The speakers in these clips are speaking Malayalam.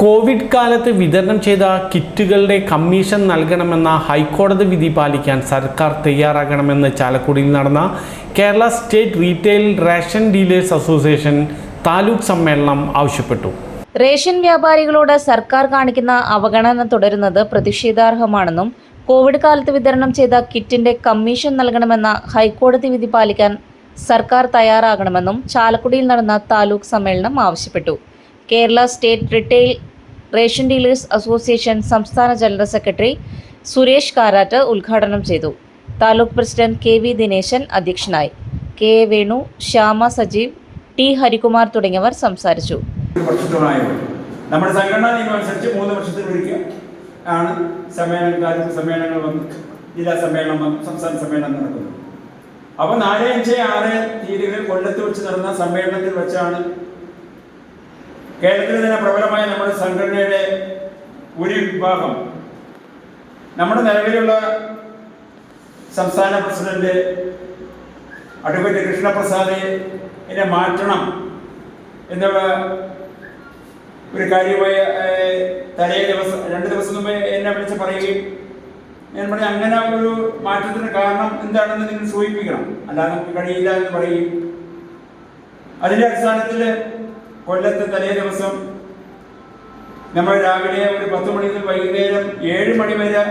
കോവിഡ് കാലത്ത് വിതരണം ചെയ്ത കിറ്റുകളുടെ കമ്മീഷൻ നൽകണമെന്ന ഹൈക്കോടതി വിധി പാലിക്കാൻ സർക്കാർ തയ്യാറാകണമെന്ന് ചാലക്കുടിയിൽ നടന്ന Kerala state retail ration dealers association taluk സമ്മേളനം ആവശ്യപ്പെട്ടു. റേഷൻ വ്യാപാരികളോട് സർക്കാർ കാണിക്കുന്ന അവഗണന തുടരുന്നത് പ്രതിഷേധാർഹമാണെന്നും കോവിഡ് കാലത്ത് വിതരണം ചെയ്ത കിറ്റിന്റെ കമ്മീഷൻ നൽകണമെന്ന ഹൈക്കോടതി വിധി പാലിക്കാൻ സർക്കാർ തയ്യാറാകണമെന്നും ചാലക്കുടിയിൽ നടന്ന താലൂക്ക് സമ്മേളനം ആവശ്യപ്പെട്ടു. Kerala state retail ration dealers association സംസ്ഥാന ജനറൽ സെക്രട്ടറി സുരേഷ് കാരാട്ട് ഉദ്ഘാടനം ചെയ്തു. Taluk president K V Dineshan അധ്യക്ഷനായി. K A Venu Shyama Sajeev T Harikumar തുടങ്ങിയവർ സംസാരിച്ചു. നമ്മുടെ സംഘടനാ നിയമം അനുസരിച്ച് മൂന്ന് വർഷത്തിനൊരിക്കൽ ആണ് സമ്മേളനം താലൂക്ക് സമ്മേളനങ്ങൾ വന്ന് ജില്ലാ സമ്മേളനം വന്ന് സംസ്ഥാന സമ്മേളനം നടക്കുന്നത്. അപ്പൊ നാല് അഞ്ച് ആറ് തീയതികളിൽ കൊല്ലത്ത് വെച്ച് നടന്ന സമ്മേളനത്തിൽ വെച്ചാണ് കേരളത്തിൽ തന്നെ പ്രബലമായ നമ്മുടെ സംഘടനയുടെ ഒരു വിഭാഗം. നമ്മുടെ നിലവിലുള്ള സംസ്ഥാന പ്രസിഡന്റ് അഡ്വക്കേറ്റ് കൃഷ്ണപ്രസാദിനെ മാറ്റണം എന്നുള്ള ഒരു കാര്യമായ തലേ ദിവസം രണ്ട് ദിവസം മുമ്പ് എന്നെ വിളിച്ച് പറയുകയും ഞാൻ പറഞ്ഞു അങ്ങനെ ഒരു മാറ്റത്തിന് കാരണം എന്താണെന്ന് നിങ്ങൾ സൂചിപ്പിക്കണം. അല്ലാതെ നമുക്ക് കഴിയില്ല എന്ന് പറയും അതിന്റെ അടിസ്ഥാനത്തിൽ കൊല്ലത്ത് തലേ ദിവസം നമ്മൾ രാവിലെ ഒരു പത്ത് മണി മുതൽ വൈകുന്നേരം ഏഴ് മണി വരെ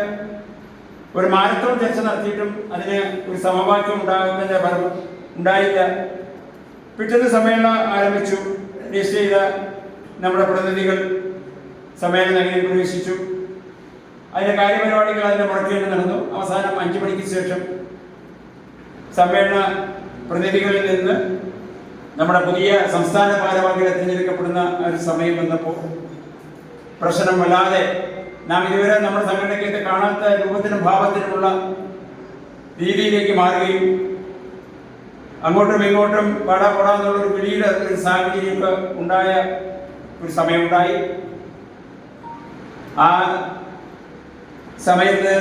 ഒരു മാരത്തോൺ ചർച്ച നടത്തിയിട്ടും അതിന് ഒരു സമവാക്യം ഉണ്ടാകുന്നതിന്റെ ഫലം ഉണ്ടായില്ല. പിറ്റേന്ന് സമ്മേളനം ആരംഭിച്ചു. രജിസ്റ്റർ ചെയ്ത നമ്മുടെ പ്രതിനിധികൾ സമ്മേളനം അങ്ങനെ പ്രവേശിച്ചു. അതിന്റെ കാര്യപരിപാടികൾ അതിന്റെ മുടക്കേണ്ടി നടന്നു. അവസാനം അഞ്ചു മണിക്ക് ശേഷം സമ്മേളന പ്രതിനിധികളിൽ നിന്ന് നമ്മുടെ പുതിയ സംസ്ഥാന ഭാരവാഹികളെ തിരഞ്ഞെടുക്കപ്പെടുന്ന ഒരു സമയം വന്നപ്പോൾ പ്രശ്നം വല്ലാതെ നാം ഇതുവരെ നമ്മുടെ സംഘടനയ്ക്കൊക്കെ കാണാത്ത രൂപത്തിനും ഭാവത്തിനുമുള്ള രീതിയിലേക്ക് മാറുകയും അങ്ങോട്ടും ഇങ്ങോട്ടും പാടാ പോടാ ഒരു പിടിയുടെ ഒരു സാഹചര്യമൊക്കെ ഉണ്ടായ ഒരു സമയമുണ്ടായി. ആ സമയത്ത്